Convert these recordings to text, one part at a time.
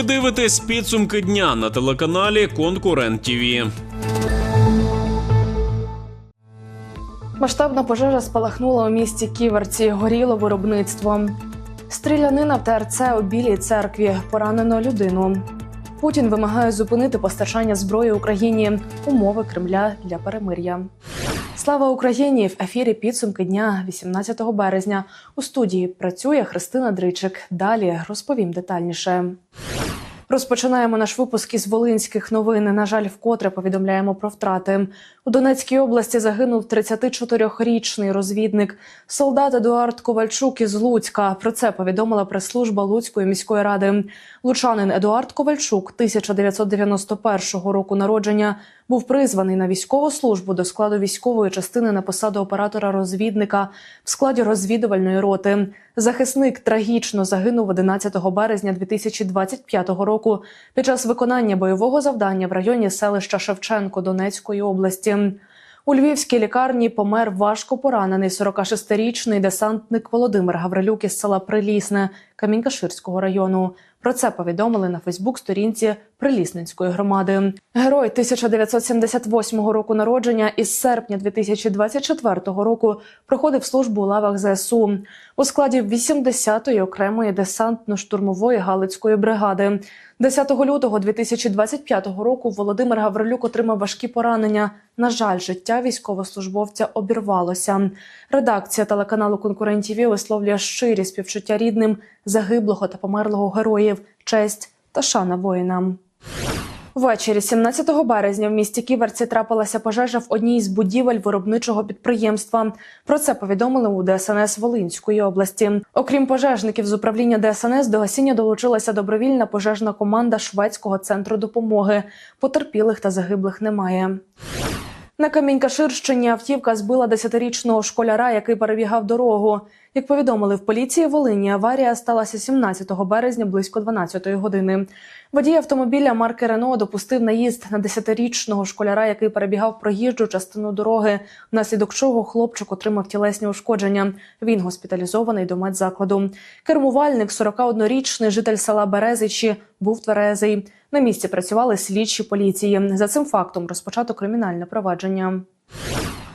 Ви дивитесь підсумки дня на телеканалі Конкурент ТІВІ. Масштабна пожежа спалахнула у місті Ківерці. Горіло виробництво. Стрілянина в ТРЦ у Білій церкві. Поранено людину. Путін вимагає зупинити постачання зброї Україні. Умови Кремля для перемир'я. Слава Україні! В ефірі підсумки дня 18 березня. У студії працює Христина Дричик. Далі розповім детальніше. Розпочинаємо наш випуск із волинських новин. На жаль, вкотре повідомляємо про втрати. У Донецькій області загинув 34-річний розвідник, солдат Едуард Ковальчук із Луцька. Про це повідомила прес-служба Луцької міської ради. Лучанин Едуард Ковальчук, 1991 року народження, був призваний на військову службу до складу військової частини на посаду оператора-розвідника в складі розвідувальної роти. Захисник трагічно загинув 11 березня 2025 року під час виконання бойового завдання в районі селища Шевченко Донецької області. У львівській лікарні помер важко поранений 46-річний десантник Володимир Гаврилюк із села Прилісне Камінькаширського району. Про це повідомили на Фейсбук-сторінці Прилісненської громади. Герой 1978 року народження із серпня 2024 року проходив службу у лавах ЗСУ у складі 80-ї окремої десантно-штурмової галицької бригади. 10 лютого 2025 року Володимир Гаврилюк отримав важкі поранення. На жаль, життя військовослужбовця обірвалося. Редакція телеканалу Конкурентів висловлює щирі співчуття рідним загиблого та померлого героїв, честь та шана воїнам. Ввечері 17 березня в місті Ківерці трапилася пожежа в одній з будівель виробничого підприємства. Про це повідомили у ДСНС Волинської області. Окрім пожежників з управління ДСНС, до гасіння долучилася добровільна пожежна команда шведського центру допомоги. Потерпілих та загиблих немає. На Камінькаширщині автівка збила 10-річного школяра, який перебігав дорогу. Як повідомили в поліції Волині, аварія сталася 17 березня близько 12 години. Водій автомобіля марки Рено допустив наїзд на 10-річного школяра, який перебігав проїжджу частину дороги, внаслідок чого хлопчик отримав тілесні ушкодження. Він госпіталізований до медзакладу. Кермувальник, 41-річний житель села Березичі, був тверезий. На місці працювали слідчі поліції. За цим фактом розпочато кримінальне провадження.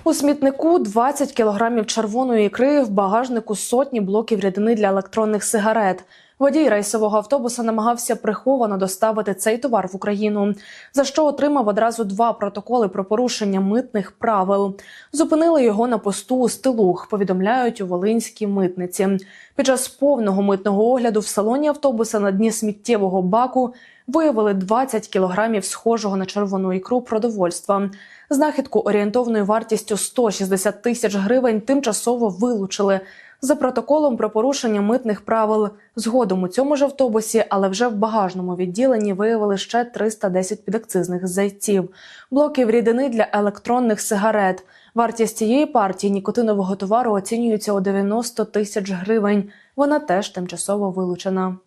У смітнику 20 кілограмів червоної ікри, в багажнику сотні блоків рідини для електронних сигарет. Водій рейсового автобуса намагався приховано доставити цей товар в Україну, за що отримав одразу два протоколи про порушення митних правил. Зупинили його на посту у Стилух, повідомляють у Волинській митниці. Під час повного митного огляду в салоні автобуса на дні сміттєвого баку виявили 20 кілограмів схожого на червону ікру продовольства. Знахідку орієнтовною вартістю 160 тисяч гривень тимчасово вилучили за протоколом про порушення митних правил. Згодом у цьому ж автобусі, але вже в багажному відділенні виявили ще 310 підакцизних зайців, блоків рідини для електронних сигарет. Вартість цієї партії нікотинового товару оцінюється у 90 тисяч гривень. Вона теж тимчасово вилучена.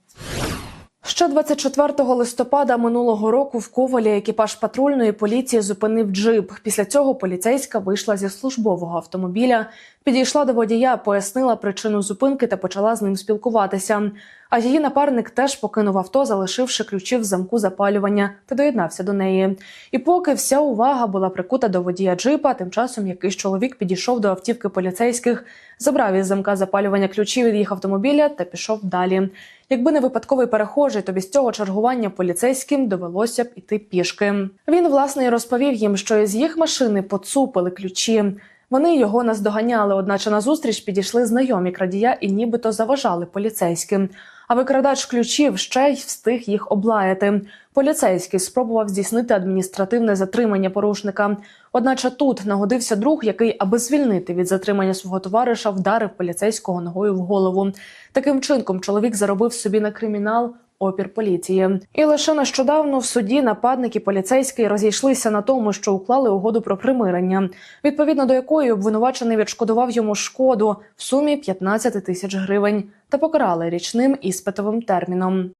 Ще 24 листопада минулого року в Ковалі екіпаж патрульної поліції зупинив джип. Після цього поліцейська вийшла зі службового автомобіля, підійшла до водія, пояснила причину зупинки та почала з ним спілкуватися. А її напарник теж покинув авто, залишивши ключі в замку запалювання та доєднався до неї. І поки вся увага була прикута до водія джипа, тим часом якийсь чоловік підійшов до автівки поліцейських, забрав із замка запалювання ключі від їх автомобіля та пішов далі. Якби не випадковий перехожий, то без цього чергування поліцейським довелося б іти пішки. Він власне і розповів їм, що із їх машини поцупили ключі. Вони його наздоганяли, одначе назустріч підійшли знайомі крадія і нібито заважали поліцейським. А викрадач ключів ще й встиг їх облаяти. Поліцейський спробував здійснити адміністративне затримання порушника. Одначе тут нагодився друг, який, аби звільнити від затримання свого товариша, вдарив поліцейського ногою в голову. Таким чинком чоловік заробив собі на кримінал. Опір поліції, і лише нещодавно в суді нападники поліцейські розійшлися на тому, що уклали угоду про примирення, відповідно до якої обвинувачений відшкодував йому шкоду в сумі 15 тисяч гривень та покарали річним іспитовим терміном.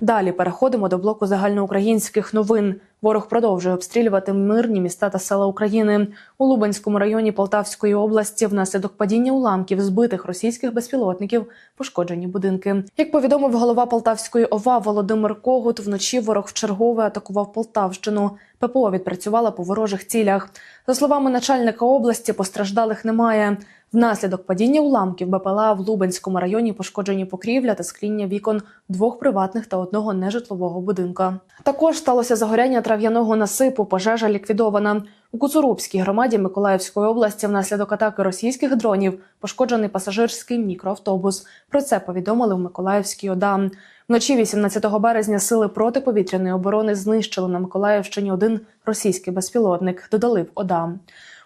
Далі переходимо до блоку загальноукраїнських новин. Ворог продовжує обстрілювати мирні міста та села України у Лубенському районі Полтавської області. Внаслідок падіння уламків збитих російських безпілотників пошкоджені будинки. Як повідомив голова Полтавської ОВА Володимир Когут, вночі ворог вчергове атакував Полтавщину. ППО відпрацювала по ворожих цілях. За словами начальника області, постраждалих немає. Внаслідок падіння уламків БПЛА в Лубенському районі пошкоджені покрівля та скління вікон двох приватних та одного нежитлового будинка. Також сталося загоряння трав'яного насипу. Пожежа ліквідована. У Куцурубській громаді Миколаївської області внаслідок атаки російських дронів пошкоджений пасажирський мікроавтобус. Про це повідомили в Миколаївській ОДА. Вночі 18 березня сили протиповітряної оборони знищили на Миколаївщині один російський безпілотник. Додали в ОДА.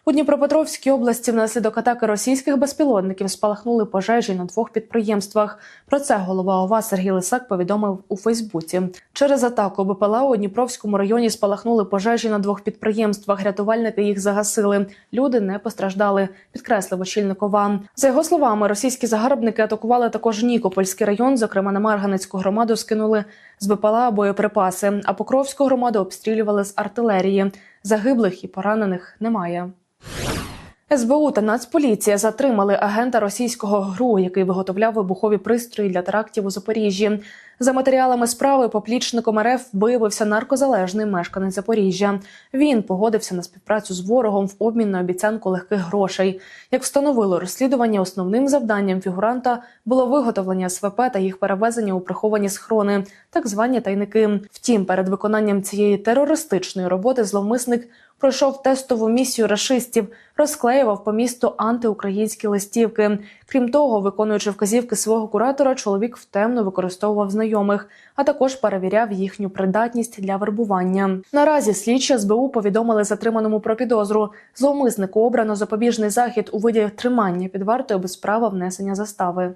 У Дніпропетровській області внаслідок атаки російських безпілотників спалахнули пожежі на двох підприємствах. Про це голова ОВА Сергій Лисак повідомив у Фейсбуці. Через атаку БПЛА у Дніпровському районі спалахнули пожежі на двох підприємствах. Рятувальники їх загасили. Люди не постраждали. Підкреслив очільник ОВА. За його словами, російські загарбники атакували також Нікопольський район. Зокрема, на Марганецьку громаду скинули з БПЛА боєприпаси. А Покровську громаду обстрілювали з артилерії. Загиблих і поранених немає. СБУ та Нацполіція затримали агента російського ГРУ, який виготовляв вибухові пристрої для терактів у Запоріжжі. За матеріалами справи поплічником РФ виявився наркозалежний мешканець Запоріжжя. Він погодився на співпрацю з ворогом в обмін на обіцянку легких грошей. Як встановило розслідування, основним завданням фігуранта було виготовлення СВП та їх перевезення у приховані схрони, так звані тайники. Втім, перед виконанням цієї терористичної роботи зловмисник пройшов тестову місію рашистів, розклеював по місту антиукраїнські листівки. Крім того, виконуючи вказівки свого куратора, чоловік втемно використовував знайомих, а також перевіряв їхню придатність для вербування. Наразі слідчі СБУ повідомили затриманому про підозру. Зловмиснику обрано запобіжний захід у виді тримання під вартою без права внесення застави.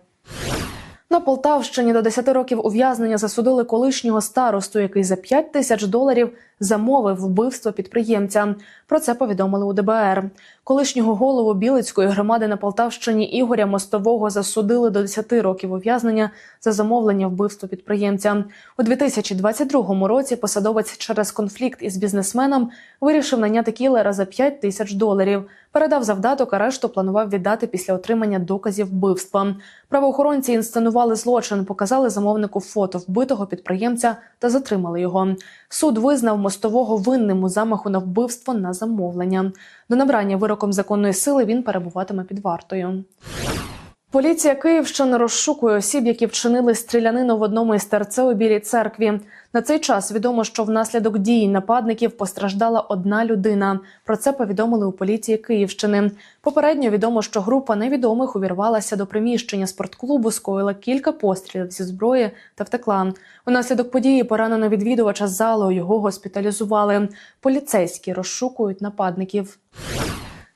На Полтавщині до 10 років ув'язнення засудили колишнього старосту, який за 5 тисяч доларів замовив вбивство підприємця. Про це повідомили у ДБР. Колишнього голову Білицької громади на Полтавщині Ігоря Мостового засудили до 10 років ув'язнення за замовлення вбивства підприємця. У 2022 році посадовець через конфлікт із бізнесменом вирішив наняти кілера за 5 тисяч доларів. Передав завдаток, а решту планував віддати після отримання доказів вбивства. Правоохоронці інсценували злочин, показали замовнику фото вбитого підприємця та затримали його. Суд визнав мостового винним у замаху на вбивство на замовлення. До набрання вироком законної сили він перебуватиме під вартою. Поліція Київщини розшукує осіб, які вчинили стрілянину в одному із ТРЦ у Білій церкві. На цей час відомо, що внаслідок дій нападників постраждала одна людина. Про це повідомили у поліції Київщини. Попередньо відомо, що група невідомих увірвалася до приміщення спортклубу, скоїла кілька пострілів зі зброї та втекла. Унаслідок події поранено відвідувача залу. Його госпіталізували. Поліцейські розшукують нападників.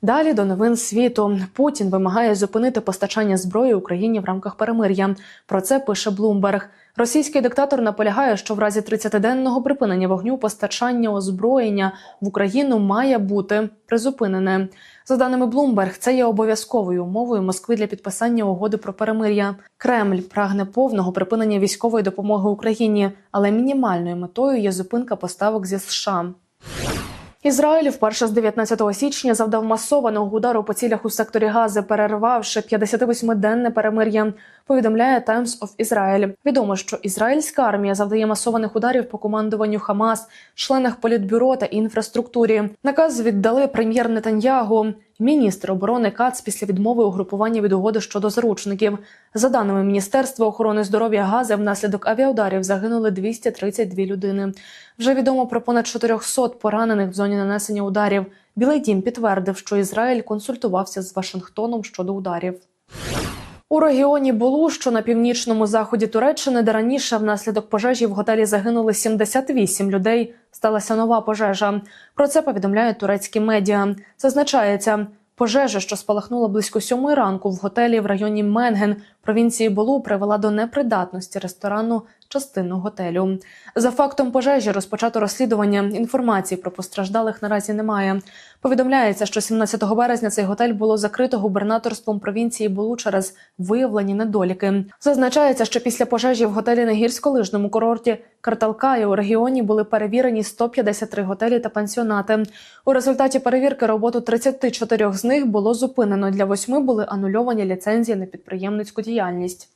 Далі до новин світу Путін вимагає зупинити постачання зброї Україні в рамках перемир'я. Про це пише Блумберг. Російський диктатор наполягає, що в разі 30-денного припинення вогню постачання озброєння в Україну має бути призупинене. За даними Bloomberg, це є обов'язковою умовою Москви для підписання угоди про перемир'я. Кремль прагне повного припинення військової допомоги Україні, але мінімальною метою є зупинка поставок зі США. Ізраїль вперше з 19 січня завдав масованого удару по цілях у секторі Гази, перервавши 58-денне перемир'я. Повідомляє Times of Israel. Відомо, що ізраїльська армія завдає масованих ударів по командуванню Хамас, членах політбюро та інфраструктурі. Наказ віддали прем'єр Нетаньягу. Міністр оборони Кац після відмови угрупування від угоди щодо заручників. За даними Міністерства охорони здоров'я Гази, внаслідок авіаударів загинули 232 людини. Вже відомо про понад 400 поранених в зоні нанесення ударів. Білий дім підтвердив, що Ізраїль консультувався з Вашингтоном щодо ударів. У регіоні Булу, що на північному заході Туреччини, де раніше внаслідок пожежі в готелі загинули 78 людей, сталася нова пожежа. Про це повідомляють турецькі медіа. Зазначається, пожежа, що спалахнула близько сьомої ранку в готелі в районі Менген, провінції Булу, привела до непридатності ресторану частину готелю. За фактом пожежі розпочато розслідування. Інформації про постраждалих наразі немає. Повідомляється, що 17 березня цей готель було закрито губернаторством провінції Булу через виявлені недоліки. Зазначається, що після пожежі в готелі на гірськолижному курорті Карталкая у регіоні були перевірені 153 готелі та пансіонати. У результаті перевірки роботу 34 з них було зупинено. Для восьми були анульовані ліцензії на підприємницьку діяльність.